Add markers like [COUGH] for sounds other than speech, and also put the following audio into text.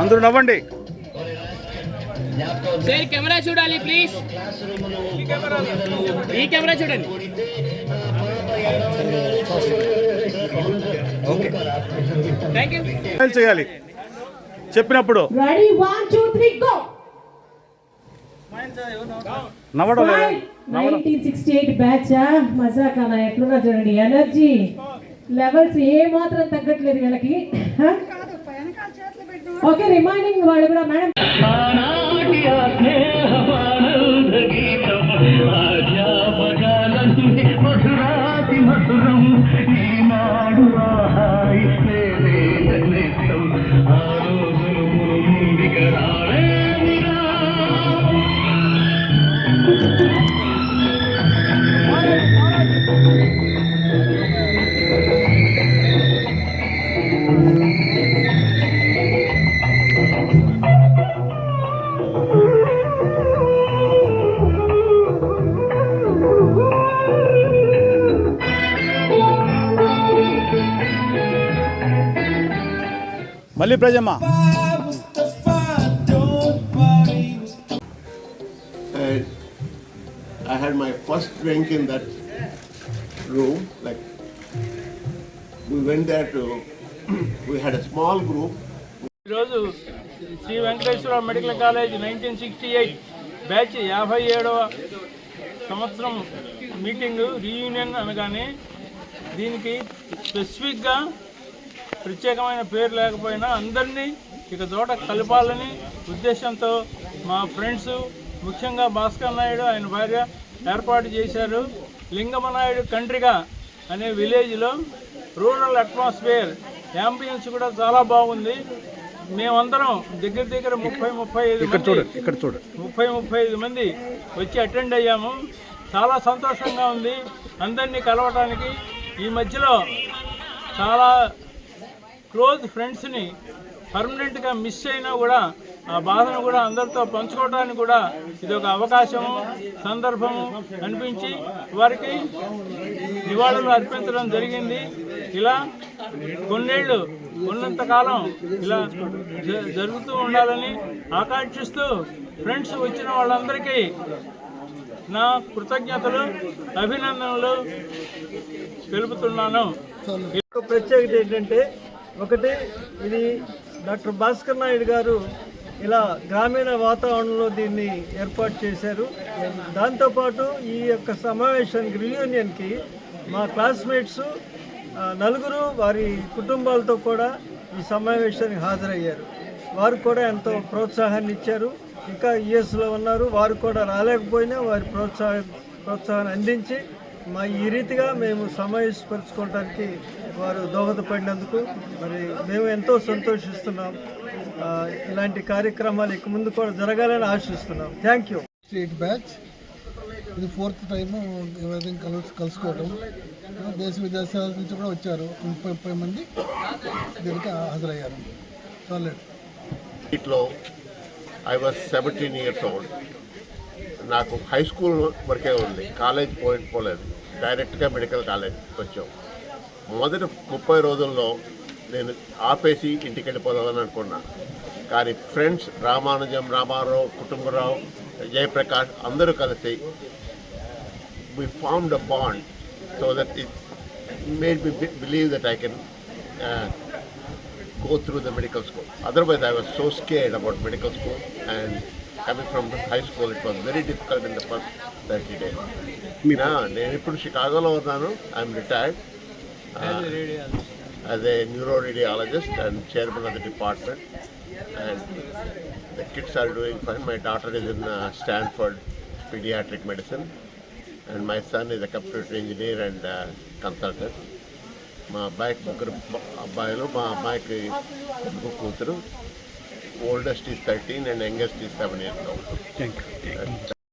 అందరూ నవ్వండి. Sir camera చూడాలి ప్లీజ్ ఈ కెమెరా చూడండి. చేయాలి. చెప్పినప్పుడు! నవ్వడం నవ్వడం. 1968 బ్యాచ్ మజాకానా ఎట్లున్నా చూడండి. ఎనర్జీ లెవెల్స్ ఏ మాత్రం తగ్గట్లేదు వీళ్ళకి. ఓకే రిమైనింగ్ వాళ్ళు కూడా మేడం ఆనాటి ఆ స్నేహమానంద మధురం ఈనాడు మళ్ళీ ప్రజమ్మ I had my first drink in that room. Like we went there to, [CLEARS THROAT] we had a small group. ఈరోజు Sri Venkateswara medical college nineteen sixty eight batch యాభై ఏడవ సంవత్సరం మీటింగు రీయూనియన్ అనగానే దీనికి స్పెసిఫిక్గా ప్రత్యేకమైన పేరు లేకపోయినా అందరినీ ఇక చోట కలపాలని ఉద్దేశంతో మా ఫ్రెండ్స్ ముఖ్యంగా భాస్కర్ నాయుడు ఆయన భార్య ఏర్పాటు చేశారు. లింగమనాయుడు కంట్రిగా అనే విలేజ్లో రూరల్ అట్మాస్ఫియర్ యాంబియన్స్ కూడా చాలా బాగుంది. మేమందరం దగ్గర దగ్గర ముప్పై ముప్పై ఐదు ఇక్కడ చూడండి ముప్పై ముప్పై ఐదు మంది వచ్చి అటెండ్ అయ్యాము. చాలా సంతోషంగా ఉంది అందరినీ కలవటానికి. ఈ మధ్యలో చాలా క్లోజ్ ఫ్రెండ్స్ని పర్మనెంట్గా మిస్ అయినా కూడా ఆ బాధను కూడా అందరితో పంచుకోవడానికి కూడా ఇది ఒక అవకాశము సందర్భము అనిపించి వారికి నివాళులు అర్పించడం జరిగింది. ఇలా కొన్నేళ్ళు ఉన్నంతకాలం ఇలా జ- జరుగుతూ ఉండాలని ఆకాంక్షిస్తూ ఫ్రెండ్స్ వచ్చిన వాళ్ళందరికీ నా కృతజ్ఞతలు అభినందనలు తెలుపుతున్నాను. ప్రత్యేకత ఏంటంటే ఒకటి ఇది డాక్టర్ భాస్కర్ నాయుడు గారు ఇలా గ్రామీణ వాతావరణంలో దీన్ని ఏర్పాటు చేశారు. దాంతోపాటు ఈ యొక్క సమావేశానికి రియూనియన్కి మా క్లాస్మేట్స్ నలుగురు వారి కుటుంబాలతో కూడా ఈ సమావేశానికి హాజరయ్యారు. వారు కూడా ఎంతో ప్రోత్సాహాన్ని ఇచ్చారు. ఇంకా యుఎస్లో ఉన్నారు. వారు కూడా రాలేకపోయినా వారి ప్రోత్సాహ ప్రోత్సాహాన్ని అందించి మా ఈ రీతిగా మేము సమావేశపరచుకోవడానికి వారు దోహదపడినందుకు మరి మేము ఎంతో సంతోషిస్తున్నాం. ఇలాంటి కార్యక్రమాలు ఇక ముందు కూడా జరగాలని ఆశిస్తున్నాం. థ్యాంక్ యూ స్టేట్ బ్యాచ్ ఇది ఫోర్త్ టైం ఎవరైతే కలుసు కలుసుకోవడం దేశ విదేశాల నుంచి కూడా వచ్చారు. ముప్పై ముప్పై మంది దీనికి హాజరయ్యారు. చాలండి ఇట్లో I was seventeen years old నాకు హై స్కూల్ వరకే ఉంది. కాలేజ్ పోయి పోలేదు. డైరెక్ట్గా మెడికల్ కాలేజ్ వచ్చాం. మొదటి ముప్పై రోజుల్లో నేను ఆపేసి ఇంటికి వెళ్ళిపోదామని అనుకున్నా. కానీ ఫ్రెండ్స్ రామానుజం రామారావు కుటుంబరావు జయప్రకాష్ అందరూ కలిసి we form the bond so that it made be believe that I can go through the medical school otherwise I was so scared about medical school and coming from high school, it was very difficult in the first 30 days. నా నేను ఇప్పుడు షికాగోలో ఉన్నాను I'm retired as a neuro radiologist and chairman of the department and the kids are doing fine my daughter is in Stanford pediatric medicine and my son is a computer engineer and consultant మా అబ్బాయికి ముగ్గురు అబ్బాయిలు మా అమ్మాయికి ముగ్గురు కూతురు. Oldest is thirteen and youngest is seven years thank you